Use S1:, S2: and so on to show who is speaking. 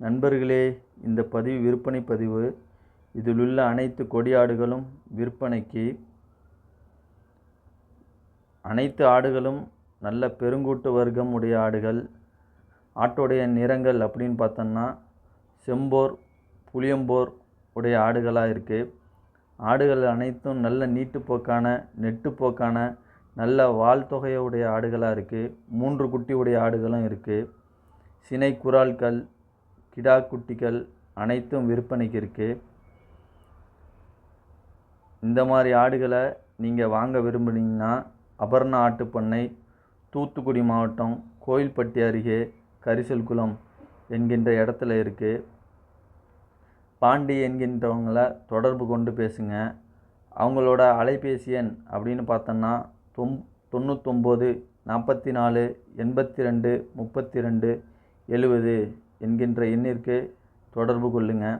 S1: நண்பர்களே இந்த பதிவு விற்பனை பதிவு. இதிலுள்ள அனைத்து கொடி ஆடுகளும் விற்பனைக்கு அனைத்து ஆடுகளும் நல்ல பெருங்கூட்டு வர்க்கம் உடைய ஆடுகள். ஆட்டோடைய நிறங்கள் அப்படின்னு பார்த்தோம்னா செம்போர் புளியம்போர் உடைய ஆடுகளாக இருக்குது ஆடுகள் அனைத்தும் நல்ல நீட்டுப்போக்கான நெட்டுப்போக்கான நல்ல வால் தொகையுடைய ஆடுகளாக இருக்குது மூன்று குட்டி உடைய ஆடுகளும் இருக்குது சினை குரால்கள் கிடா குட்டிகள் அனைத்தும் விற்பனைக்கு இருக்குது இந்த மாதிரி ஆடுகளை நீங்கள் வாங்க விரும்புனீங்கன்னா அபர்ணா ஆட்டுப்பண்ணை தூத்துக்குடி மாவட்டம் கோயில்பட்டி அருகே கரிசல்குளம் என்கின்ற இடத்துல இருக்குது பாண்டி என்கின்றவங்கள தொடர்பு கொண்டு பேசுங்க. அவங்களோட அலைபேசி எண் அப்படின்னு பார்த்தோன்னா தொம் தொண்ணூத்தொம்பது நாற்பத்தி நாலு எண்பத்தி ரெண்டு முப்பத்தி ரெண்டு எழுபது என்கின்ற எண்ணிற்கு தொடர்பு கொள்ளுங்கள்